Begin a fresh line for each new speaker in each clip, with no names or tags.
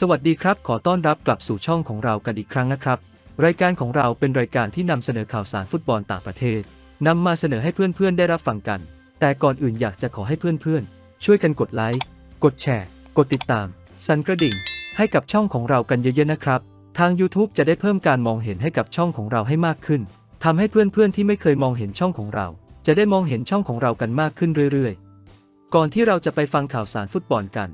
สวัสดีครับ ขอต้อนรับกลับสู่ช่องของเรากันอีกครั้งนะครับ รายการของเราเป็นรายการที่นำเสนอข่าวสารฟุตบอลต่างประเทศนำมาเสนอให้เพื่อนๆได้รับฟังกัน แต่ก่อนอื่นอยากจะขอให้เพื่อนๆ ช่วยกันกดไลค์ กดแชร์ กดติดตาม สั่นกระดิ่ง ให้กับช่องของเรากันเยอะๆนะครับ ทาง YouTube จะได้เพิ่มการมองเห็นให้กับช่องของเราให้มากขึ้นทำให้เพื่อนๆที่ไม่เคยมองเห็นช่องของเรา จะได้มองเห็นช่องของเรากันมากขึ้นเรื่อยๆ ก่อนที่เราจะไปฟังข่าวสารฟุตบอลกัน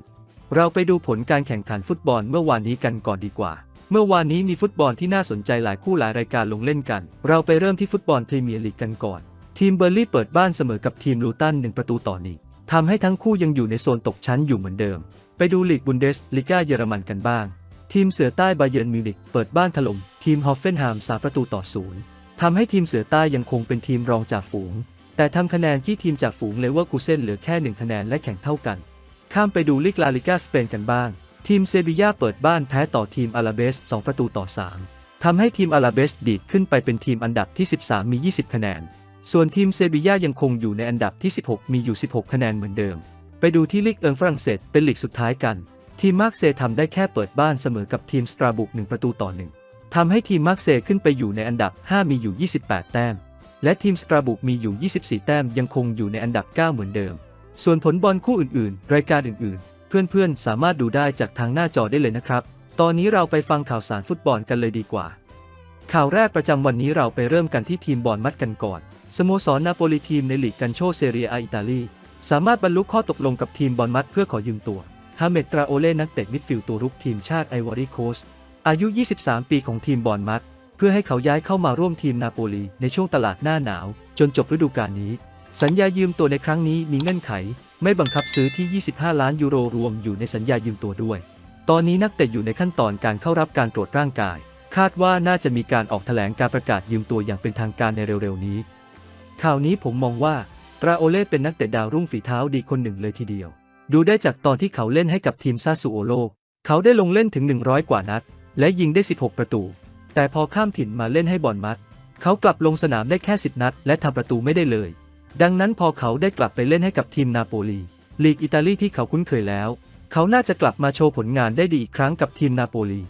เราไปดูผลการแข่งขันฟุตบอลเมื่อวานนี้กันก่อนดีกว่า เมื่อวานนี้มีฟุตบอลที่น่าสนใจหลายคู่หลายรายการลงเล่นกัน เราไปเริ่มที่ฟุตบอลพรีเมียร์ลีกกันก่อน ทีมเบอร์ลี่เปิดบ้านเสมอกับทีมลูตันหนึ่งประตูต่อหนึ่งทำให้ทั้งคู่ยังอยู่ในโซนตกชั้นอยู่เหมือนเดิม ไปดูลีกบุนเดสลิก้าเยอรมันกันบ้าง ทีมเสือใต้บาเยิร์นมิวนิกเปิดบ้านถล่มทีมฮอฟเฟนไฮม์สามประตูต่อศูนย์ทำให้ทีมเสือใต้ยังคงเป็นทีมรองจากฝูง แต่ทำคะแนนที่ทีมจากฝูงเลเวอร์คูเซนเหลือแค่หนึ่งคะแนนและแข่งเท่ากัน ข้ามไปดูลีกลาลิกาสเปนกันบ้าง ทีมเซบียาเปิดบ้านแพ้ต่อทีมอาราเบส 2 ประตูต่อ 3 ทำให้ทีมอาราเบสดีดขึ้นไปเป็นทีมอันดับที่ 13 มี 20 คะแนน ส่วนทีมเซบียายังคงอยู่ในอันดับที่ 16 มีอยู่ 16 คะแนนเหมือนเดิม ไปดูที่ลีกเอิงฝรั่งเศสเป็นลีกสุดท้ายกัน ทีมมาร์กเซย์ทำได้แค่เปิดบ้านเสมอกับทีมสตราบุก 1 ประตูต่อ 1 ทำให้ทีมมาร์กเซย์ขึ้นไปอยู่ในอันดับ 5 มีอยู่ 28 แต้ม และทีมสตราบุกมีอยู่ 24 แต้มยังคงอยู่ในอันดับ 9 เหมือนเดิม ส่วนผลบอลคู่อื่นๆ รายการอื่นๆ เพื่อนๆ สามารถดูได้จากทางหน้าจอได้เลยนะครับ ตอนนี้เราไปฟังข่าวสารฟุตบอลกันเลยดีกว่า ข่าวแรกประจำวันนี้เราไปเริ่มกันที่ทีมบอลมัดกันก่อน สโมสรนาโปลีทีมในลีกกันโชเซเรียอาอิตาลี สามารถบรรลุข้อตกลงกับทีมบอลมัดเพื่อขอยืมตัวฮาเมตราโอเล่นักเตะมิดฟิลด์ตัวรุกทีมชาติไอวอรี่โคสอายุ 23 ปีของทีมบอลมัดเพื่อให้เขาย้ายเข้ามาร่วมทีมนาโปลีในช่วงตลาดหน้าหนาว จนจบฤดูกาลนี้ สัญญายืมตัวในครั้งนี้มีเงื่อนไข ไม่บังคับซื้อที่ 25 ล้านยูโรรวมอยู่ในสัญญายืมตัวด้วย ตอนนี้นักเตะอยู่ในขั้นตอนการเข้ารับการตรวจร่างกาย คาดว่าน่าจะมีการออกแถลงการประกาศยืมตัวอย่างเป็นทางการในเร็วๆนี้ ข่าวนี้ผมมองว่าตราโอเล่เป็นนักเตะดาวรุ่งฝีเท้าดีคนหนึ่งเลยทีเดียว ดูได้จากตอนที่เขาเล่นให้กับทีมซาซูโอโลเขาได้ลงเล่นถึง 100 กว่านัด และยิงได้ 16 ประตู แต่พอข้ามถิ่นมาเล่นให้บอลมัด เขากลับลงสนามได้แค่ 10 นัด และทำประตูไม่ได้เลย ดังนั้นพอเขาได้กลับไปเล่นให้กับทีมนาโปลี ลีกอิตาลีที่เขาคุ้นเคยแล้ว เขาน่าจะกลับมาโชว์ผลงานได้ดีอีกครั้งกับทีมนาโปลี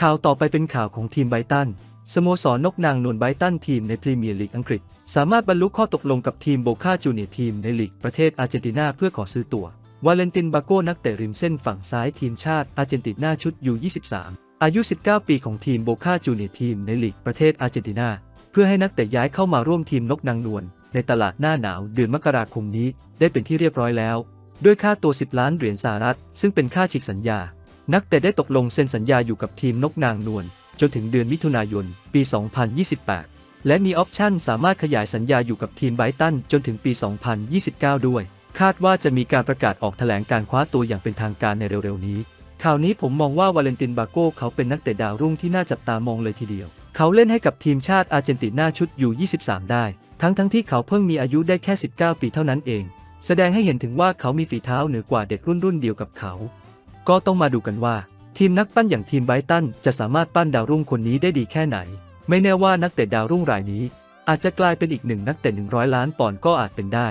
ข่าวต่อไปเป็นข่าวของทีมไบตัน สโมสรนกนางนวลไบตันทีมในพรีเมียร์ลีกอังกฤษ สามารถบรรลุข้อตกลงกับทีมโบคาจูเนียร์ทีมในลีกประเทศอาร์เจนตินาเพื่อขอซื้อตัว วาเลนตินบาโกนักเตะริมเส้นฝั่งซ้ายทีมชาติอาร์เจนตินาชุดยู23อายุ 19 ปีของทีมโบคาจูเนียร์ทีมในลีกประเทศอาร์เจนตินาเพื่อให้นักเตะย้ายเข้ามาร่วมทีมนกนางนวล ในตลาดหน้าหนาวเดือนมกราคมนี้ได้เป็นที่เรียบร้อยแล้ว ด้วยค่าตัว 10 ล้านเหรียญสหรัฐ ซึ่งเป็นค่าฉีกสัญญา นักเตะได้ตกลงเซ็นสัญญาอยู่กับทีมนกนางนวลจนถึงเดือนมิถุนายน ปี 2028 และมีออปชั่นสามารถขยายสัญญาอยู่กับทีมไบตันจนถึงปี 2029 ด้วย คาดว่าจะมีการประกาศออกแถลงการคว้าตัวอย่างเป็นทางการในเร็วๆนี้ข่าวนี้ผมมองว่าวาเลนตินบาโก้เขาเป็นนักเตะดาวรุ่งที่น่าจับตามองเลยทีเดียว เขาเล่นให้กับทีมชาติอาร์เจนตินาชุดอยู่23 ได้ ทั้งทั้งที่เขาเพิ่งมีอายุได้แค่ 19 ปีเท่านั้นเอง แสดงให้เห็นถึงว่าเขามีฝีเท้าเหนือกว่าเด็กรุ่นรุ่นเดียวกับเขา ก็ต้องมาดูกันว่า ทีมนักปั้นอย่างทีมไบรตันจะสามารถปั้นดาวรุ่งคนนี้ได้ดีแค่ไหน ไม่แน่ว่านักเตะดาวรุ่งรายนี้ อาจจะกลายเป็นอีกหนึ่งนักเตะ100 ล้านปอนด์ก็อาจเป็นได้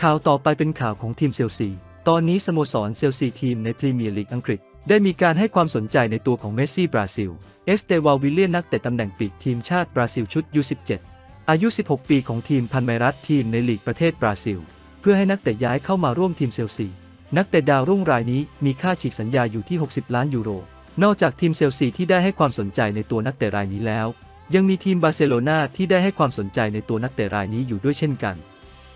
ข่าวต่อไปเป็นข่าวของทีมเซลซี ตอนนี้สโมสรเซลซีทีมในพรีเมียร์ลีกอังกฤษได้มีการให้ความสนใจในตัวของเมสซี่บราซิล เอสเตวาลวิลเลียนนักเตะตำแหน่งปีกทีมชาติบราซิลชุด U17 อายุ 16 ปีของทีมพันไมรัสทีมในลีกประเทศบราซิล เพื่อให้นักเตะย้ายเข้ามาร่วมทีมเซลซี นักเตะดาวรุ่งรายนี้มีค่าฉีกสัญญาอยู่ที่ 60 ล้านยูโร นอกจากทีมเซลซีที่ได้ให้ความสนใจในตัวนักเตะรายนี้แล้ว ยังมีทีมบาร์เซโลนาที่ได้ให้ความสนใจในตัวนักเตะรายนี้อยู่ด้วยเช่นกัน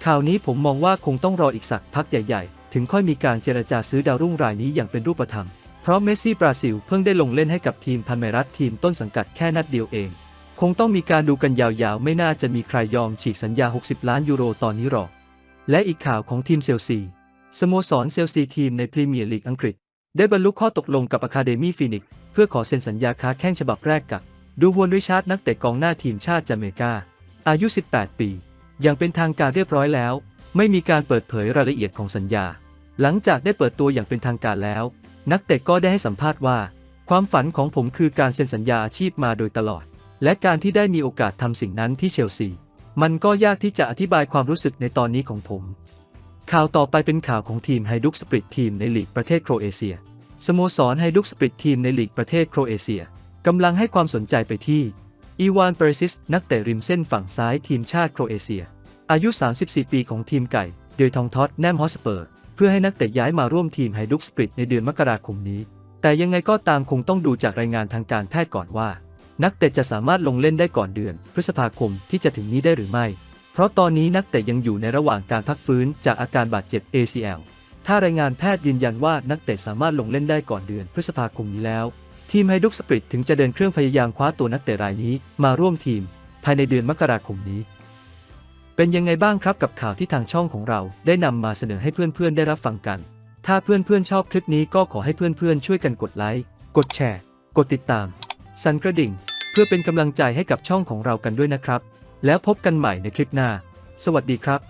ข่าวนี้ผมมองว่าคงต้องรออีกสักพักใหญ่ๆ ถึงค่อยมีการเจรจาซื้อดาวรุ่งรายนี้อย่างเป็นรูปธรรม เพราะเมสซี่บราซิลเพิ่งได้ลงเล่นให้กับทีมพันเมรัสทีมต้นสังกัดแค่นัดเดียวเอง คงต้องมีการดูกันยาวๆ ไม่น่าจะมีใครยอมฉีกสัญญา 60 ล้านยูโรตอนนี้หรอก และอีกข่าวของทีมเซลซี สโมสรเซลซีทีมในพรีเมียร์ลีกอังกฤษ ได้บรรลุข้อตกลงกับอะคาเดมี่ฟีนิกซ์เพื่อขอเซ็นสัญญาค้าแข้งฉบับแรกกับดูฮวนริชาร์ดนักเตะกองหน้าทีมชาติจาเมกา อายุ 18 ปี อย่างเป็นทางการเรียบร้อยแล้ว ไม่มีการเปิดเผยรายละเอียดของสัญญา หลังจากได้เปิดตัวอย่างเป็นทางการแล้ว นักเตะก็ได้ให้สัมภาษณ์ว่า ความฝันของผมคือการเซ็นสัญญาอาชีพมาโดยตลอด และการที่ได้มีโอกาสทำสิ่งนั้นที่เชลซี มันก็ยากที่จะอธิบายความรู้สึกในตอนนี้ของผม ข่าวต่อไปเป็นข่าวของทีมไฮดุกสปริตทีมในลีกประเทศโครเอเชีย สโมสรไฮดุกสปริตทีมในลีกประเทศโครเอเชียกำลังให้ความสนใจไปที่ อีวานเปรซิส นักเตะริมเส้นฝั่งซ้ายทีมชาติโครเอเชีย อายุ 34 ปีของทีมไก่ โดยทองท็อตแนมฮอสเปอร์ เพื่อให้นักเตะย้ายมาร่วมทีมไฮดุกสปริตในเดือนมกราคมนี้ แต่ยังไงก็ตามคงต้องดูจากรายงานทางการแพทย์ก่อนว่า นักเตะจะสามารถลงเล่นได้ก่อนเดือน พฤษภาคมที่จะถึงนี้ได้หรือไม่ เพราะตอนนี้นักเตะยังอยู่ในระหว่างการพักฟื้นจากอาการบาดเจ็บ ACL ถ้ารายงานแพทย์ยืนยันว่านักเตะสามารถลงเล่นได้ก่อนเดือนพฤษภาคมนี้แล้ว ทีมไฮดุกสปริตถึงจะเดินเครื่องพยายามคว้าตัวนักเตะรายนี้ มาร่วมทีม ภายในเดือนมกราคมนี้ เป็นยังไงบ้างครับกับข่าวที่ทางช่องของเราได้นำมาเสนอให้เพื่อนๆได้รับฟังกัน ถ้าเพื่อนๆชอบคลิปนี้ก็ขอให้เพื่อนๆช่วยกันกดไลค์กดแชร์ กดติดตาม สั่นกระดิ่ง พื่อเป็นกำลังใจให้กับช่องของเรากันด้วยนะครับ แล้วพบกันใหม่ในคลิปหน้า สวัสดีครับ